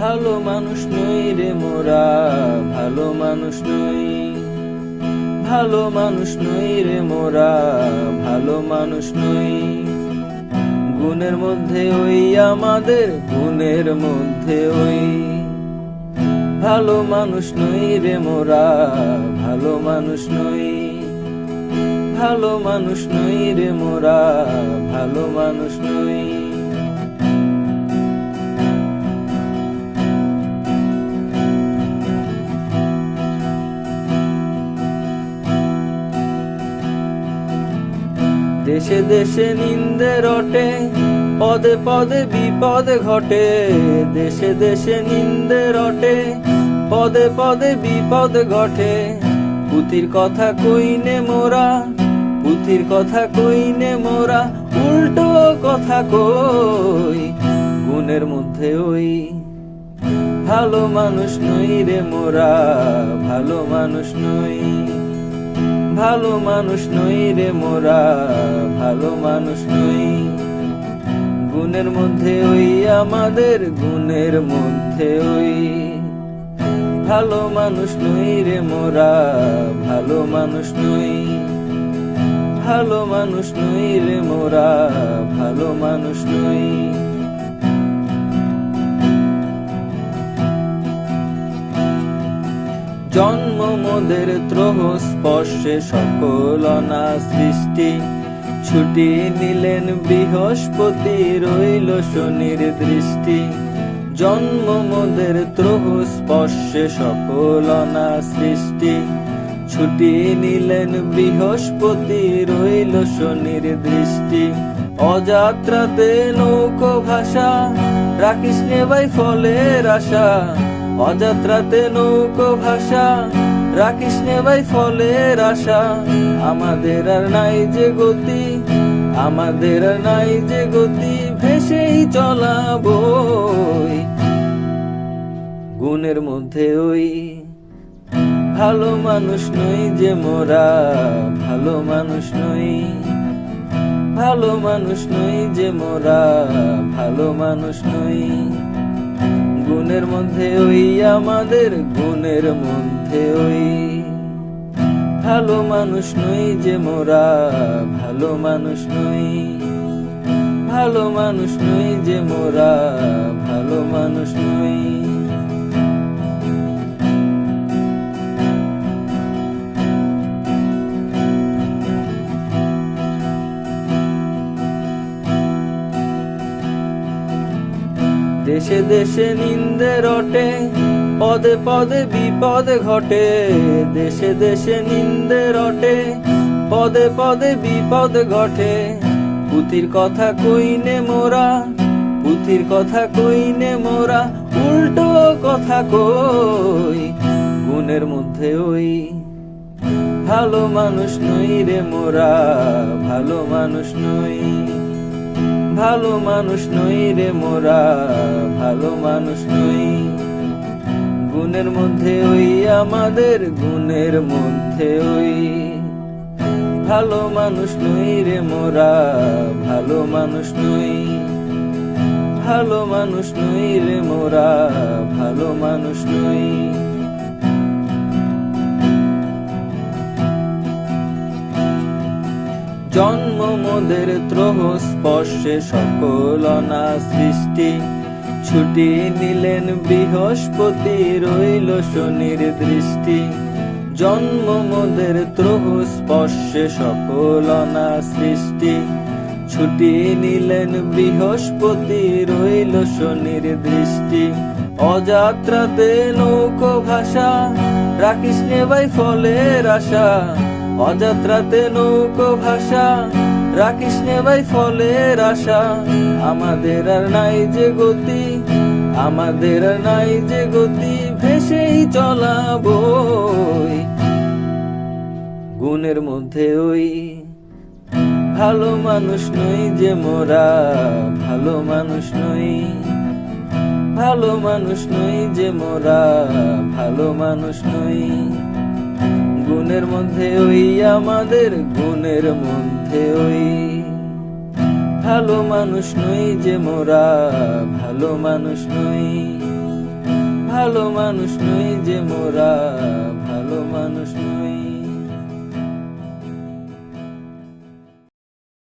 ভালো মানুষ নই রে মোরা, ভালো মানুষ নই। ভালো মানুষ নই রে মোরা, ভালো মানুষ নই। গুণের মধ্যে ওই আমাদের, গুণের মধ্যে ওই। ভালো মানুষ নই রে মোরা, ভালো মানুষ নই। ভালো মানুষ নই রে মোরা, ভালো মানুষ নই। দেশে দেশে নিন্দে রটে, পদে পদে বিপদ ঘটে। দেশে দেশে নিন্দে রটে, পদে পদে বিপদ ঘটে। পুতির কথা কইনে মোরা পুতির কথা কইনে মোরা, উল্টো কথা কই। গুণের মধ্যে ওই ভালো মানুষ নই রে মোরা, ভালো মানুষ নই। ভালো মানুষ নই রে মোরা, ভালো মানুষ নই। গুণের মধ্যে ওই আমাদের, গুণের মধ্যে ওই। ভালো মানুষ নই রে মোরা, ভালো মানুষ নই। ভালো মানুষ নই রে মোরা, ভালো মানুষ নই। জন্ম মোদের ত্রহ স্পর্শে সকল অনা সৃষ্টি ছুটি নিলেন বৃহস্পতি, রইল শনির দৃষ্টি। জন্ম মোদের ত্রহ স্পর্শে সকল অনা সৃষ্টি ছুটি নিলেন বৃহস্পতি, রইল শনির দৃষ্টি। অযাত্রাতে নৌকো ভাষা রাখিস নে ভাই ফলের আশা। অযাত্রাতে নৌকো ভাষা রাখিস নে ভাই ফলের আশা। আমাদের আর নাই যে গতি, আমাদের আর নাই যে গতি, ভেসেই চলাবো গুণের মধ্যে ওই ভালো মানুষ নই যে মোরা, ভালো মানুষ নই, ভালো মানুষ নই যে মোরা, ভালো মানুষ নই। গুণের মধ্যে ওই, আমাদের গুণের মধ্যে ওই। ভালো মানুষ নই যে মোরা, ভালো মানুষ নই। ভালো মানুষ নই যে মোরা দেশে দেশে নিন্দে রটে, পদে পদে বিপদ ঘটে। দেশে দেশে নিন্দে রটে, পদে পদে বিপদ ঘটে। পুতির কথা কইনে মোরা পুতির কথা কইনে মোরা, উল্টো কথা কই। গুণের মধ্যে ওই ভালো মানুষ নই রে মোরা, ভালো মানুষ নই। ভালো মানুষ নই রে মোরা, ভালো মানুষ নই। গুণের মধ্যে ওই আমাদের, গুণের মধ্যে ওই। ভালো মানুষ নই রে মোরা, ভালো মানুষ নই। ভালো মানুষ নই রে মোরা, ভালো মানুষ নই। জন্ম মোদের ত্রহ স্পর্শে সকল অনা সৃষ্টি। ছুটি নিলেন বৃহস্পতি, রইল শনির দৃষ্টি। জন্ম মোদের ত্রহ স্পর্শে সকল অনা সৃষ্টি। ছুটি নিলেন বৃহস্পতি, রইল শনির দৃষ্টি। অযাত্রাতে নৌকো ভাষা রাখিস নে ভাই ফলের আশা। অযাত্রাতে নৌকো ভাষা রাখিস নে ভাই ফলের আশা। আমাদের আর নাই যে গতি, আমাদের আর নাই যে গতি, ভেসেই চলাবো গুণের মধ্যে ওই ভালো মানুষ নই যে মোরা, ভালো মানুষ নই, ভালো মানুষ নই যে মোরা, ভালো মানুষ নই। মনের মধ্যে ওই, আমাদের গুণের মধ্যে ওই। ভালো মানুষ নই যে মোরা, ভালো মানুষ নই। ভালো মানুষ নই যে মোরা, ভালো মানুষ নই।